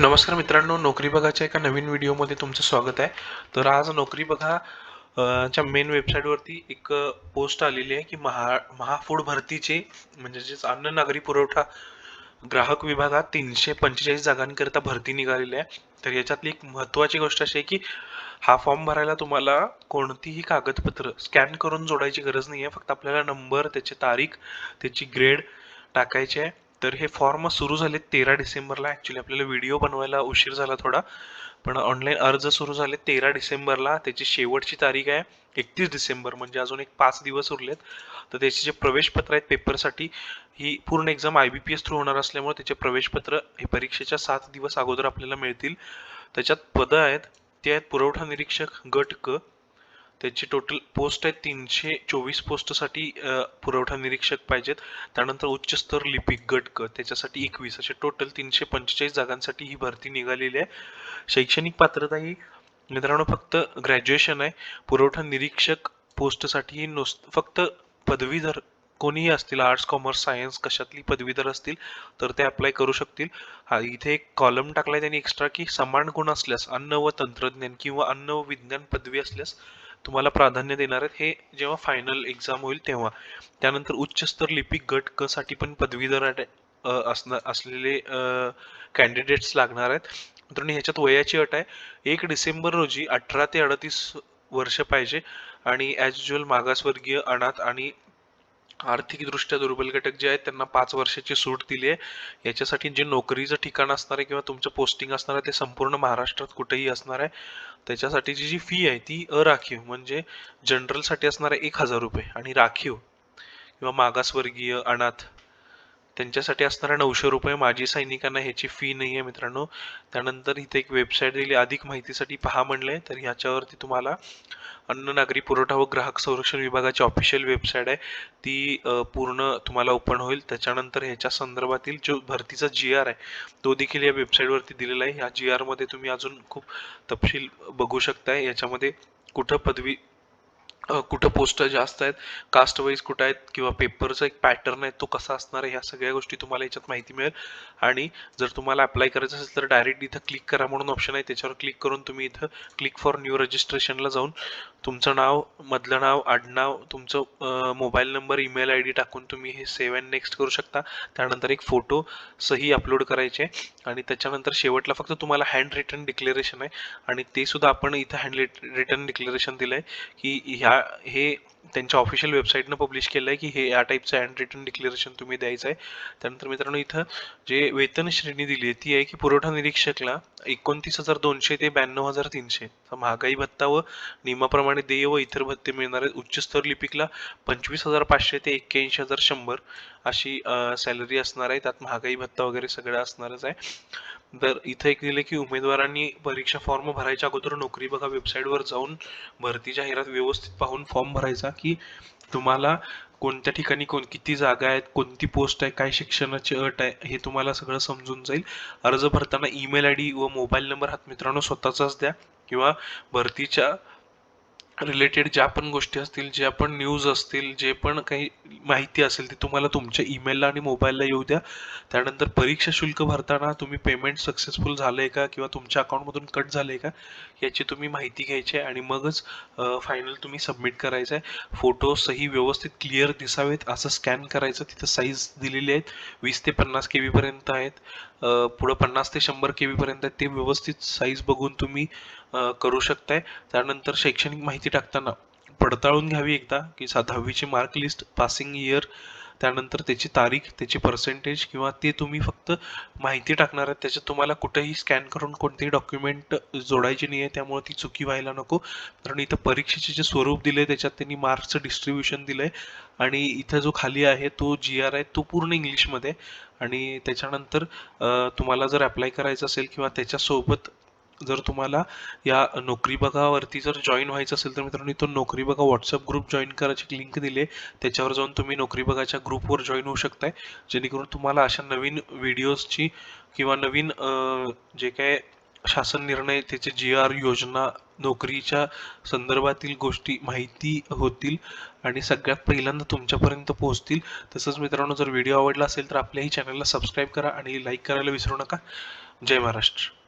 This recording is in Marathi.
नमस्कार मित्रांनो नोकरी बघाच्या एका नवीन व्हिडिओमध्ये तुमचं स्वागत आहे. तर आज नोकरी बघा च्या मेन वेबसाईटवरती एक पोस्ट आलेली आहे की महा महाफूड भरतीचे म्हणजे अन्न नागरी पुरवठा ग्राहक विभागात तीनशे पंचेचाळीस जागांकरिता भरती निघालेली आहे. तर याच्यातली एक महत्त्वाची गोष्ट अशी आहे की हा फॉर्म भरायला तुम्हाला कोणतीही कागदपत्र स्कॅन करून जोडायची गरज नाही आहे फक्त आपल्याला नंबर त्याची तारीख त्याची ग्रेड टाकायची आहे. तर हे फॉर्म सुरू झाले तेरा डिसेंबरला. ॲक्च्युली आपल्याला व्हिडिओ बनवायला उशीर झाला थोडा. पण ऑनलाईन अर्ज सुरू झाले तेरा डिसेंबरला. त्याची शेवटची तारीख आहे एकतीस डिसेंबर म्हणजे अजून एक पाच दिवस उरलेत. तर त्याचे जे प्रवेशपत्र आहेत पेपरसाठी ही पूर्ण exam I B P S through होणार असल्यामुळे त्याचे प्रवेशपत्र हे परीक्षेच्या सात दिवस अगोदर आपल्याला मिळतील. त्याच्यात पदं आहेत ते आहेत पुरवठा निरीक्षक गट क त्याची टोटल पोस्ट आहे तीनशे चोवीस पोस्टसाठी पुरवठा निरीक्षक पाहिजेत. त्यानंतर उच्च स्तर लिपिक गट क त्याच्यासाठी एकवीस. असे टोटल तीनशे पंचेचाळीस जागांसाठी ही भरती निघालेली आहे. शैक्षणिक पात्रता ही मित्रांनो फक्त ग्रॅज्युएशन आहे. पुरवठा निरीक्षक पोस्टसाठी नुस फक्त पदवीधर कोणीही असतील आर्ट्स कॉमर्स सायन्स कशातली पदवीधर असतील तर ते अप्लाय करू शकतील. हा इथे एक कॉलम टाकलाय त्यांनी एक्स्ट्रा की समान गुण असल्यास अन्न व तंत्रज्ञान किंवा अन्न व विज्ञान पदवी असल्यास तुम्हाला प्राधान्य देणार आहेत हे जेव्हा फायनल एक्झाम होईल तेव्हा. त्यानंतर उच्चस्तर लिपिक गट क साठी पण पदवीधर असणार असलेले कॅन्डिडेट्स लागणार आहेत. मित्रांनो ह्याच्यात वयाची अट आहे. एक डिसेंबर रोजी अठरा ते अडतीस वर्ष पाहिजे. आणि ॲज युजल मागासवर्गीय अनाथ आणि आर्थिकदृष्ट्या दुर्बल घटक जे आहेत त्यांना पाच वर्षाची सूट दिली आहे. याच्यासाठी जे नोकरीचं ठिकाण असणार आहे किंवा तुमचं पोस्टिंग असणार आहे ते संपूर्ण महाराष्ट्रात कुठेही असणार आहे. त्याच्यासाठीची जी फी आहे ती अराखीव म्हणजे जनरलसाठी असणार आहे एक हजार रुपये. आणि राखीव किंवा मागासवर्गीय अनाथ त्यांच्यासाठी असणारा नऊशे रुपये माजी सैनिकांना ह्याची फी नाही आहे मित्रांनो. त्यानंतर इथे एक वेबसाईट दिली अधिक माहितीसाठी पहा म्हणलंय. तर ह्याच्यावरती तुम्हाला अन्न नागरी पुरवठा व ग्राहक संरक्षण विभागाची ऑफिशियल वेबसाईट आहे. ती पूर्ण तुम्हाला ओपन होईल. त्याच्यानंतर ह्याच्या संदर्भातील जो भरतीचा जी आर आहे तो देखील या वेबसाईटवरती दिलेला आहे. ह्या जी आरमध्ये तुम्ही अजून खूप तपशील बघू शकताय. याच्यामध्ये कुठं पदवी कुठं पोस्टर जास्त आहेत कास्ट वाईज कुठं आहेत किंवा पेपरचा एक पॅटर्न आहे तो कसा असणार आहे ह्या सगळ्या गोष्टी तुम्हाला याच्यात माहिती मिळेल. आणि जर तुम्हाला अप्लाय करायचं असेल तर डायरेक्ट इथं क्लिक करा म्हणून ऑप्शन आहे. त्याच्यावर क्लिक करून तुम्ही इथं क्लिक फॉर न्यू रजिस्ट्रेशनला जाऊन तुमचं नाव मधलं नाव आडनाव तुमचं mobile number email I D टाकून तुम्ही हे सेव्ह अँड नेक्स्ट करू शकता. त्यानंतर एक फोटो सही अपलोड करायचे आणि त्याच्यानंतर शेवटला फक्त तुम्हाला हँड रिटर्न डिक्लेरेशन आहे. आणि ते सुद्धा आपण इथं हँड रिटर्न डिक्लेरेशन दिलं आहे की ह्या हे त्यांच्या ऑफिशियल वेबसाईटनं पब्लिश केलं आहे की हे या टाईपचं हँड रिटर्न डिक्लेरेशन तुम्ही द्यायचं आहे त्यानंतर मित्रांनो इथं जे वेतन श्रेणी दिली आहे ती आहे की पुरवठा निरीक्षकला एकोणतीस हजार दोनशे ते ब्याण्णव हजार तीनशे. महागाई भत्ता व नियमाप्रमाणे देय व इतर भत्ते मिळणार आहेत उच्च स्तर लिपिकला पंचवीस हजार पाचशे ते एक्क्याऐंशी हजार शंभर अशी सॅलरी असणार आहे. त्यात महागाई भत्ता वगैरे सगळं असणारच आहे. तर इथं एक दिलं की उमेदवारांनी परीक्षा फॉर्म भरायच्या अगोदर नोकरी बघा वेबसाईटवर जाऊन भरती जाहिरात व्यवस्थित पाहून फॉर्म भरायचा की तुम्हाला कोणत्या ठिकाणी कोण किती जागा आहेत कोणती पोस्ट आहे काय शिक्षणाची अट आहे हे तुम्हाला सगळं समजून जाईल. अर्ज भरताना ईमेल आय डी व मोबाईल नंबर हात मित्रांनो स्वतःचाच द्या किंवा भरतीच्या रिलेटेड ज्या पण गोष्टी असतील ज्या पण न्यूज असतील जे पण काही माहिती असेल ती तुम्हाला तुमच्या ईमेलला आणि मोबाईलला येऊ द्या. त्यानंतर परीक्षा शुल्क भरताना तुम्ही पेमेंट सक्सेसफुल झालंय का किंवा तुमच्या अकाउंटमधून कट झालंय का याची तुम्ही माहिती घ्यायची आहे आणि मगच फायनल तुम्ही सबमिट करायचं आहे. फोटो सही व्यवस्थित क्लिअर दिसावेत असं स्कॅन करायचं. तिथं साईज दिलेली आहेत. वीस ते पन्नास के बीपर्यंत आहेत. पुढं पन्नास ते शंभर के पर्यंत आहेत. ते व्यवस्थित साईज बघून तुम्ही करू शकताय. त्यानंतर शैक्षणिक माहिती टाकताना पडताळून घ्यावी एकदा की सा दहावीची मार्क लिस्ट पासिंग इयर त्यानंतर त्याची तारीख त्याची पर्सेंटेज किंवा ते तुम्ही फक्त माहिती टाकणार आहेत. त्याच्यात तुम्हाला कुठेही स्कॅन करून कोणतेही डॉक्युमेंट जोडायचे नाही आहे त्यामुळे ती चुकी व्हायला नको. कारण इथं परीक्षेचे जे स्वरूप दिले त्याच्यात त्यांनी मार्क्सचं डिस्ट्रीब्युशन दिलं आहे आणि इथं जो खाली आहे तो जी आर आहे तो पूर्ण इंग्लिशमध्ये आणि त्याच्यानंतर तुम्हाला जर अप्लाय करायचं असेल किंवा त्याच्यासोबत जर तुम्हाला या नोकरी बघावरती जर जॉईन व्हायचं असेल तर मित्रांनो तो नोकरी बघा व्हॉट्सअप ग्रुप जॉईन करायची लिंक दिली आहे त्याच्यावर जाऊन तुम्ही नोकरी बघाच्या ग्रुपवर जॉईन होऊ शकताय. जेणेकरून तुम्हाला अशा नवीन व्हिडिओजची किंवा नवीन जे काय शासन निर्णय त्याचे जी आर योजना नोकरीच्या संदर्भातील गोष्टी माहिती होतील आणि सगळ्यात पहिल्यांदा तुमच्यापर्यंत पोहोचतील. तसंच मित्रांनो जर व्हिडिओ आवडला असेल तर आपल्याही चॅनलला सबस्क्राईब करा आणि लाईक करायला विसरू नका. जय महाराष्ट्र.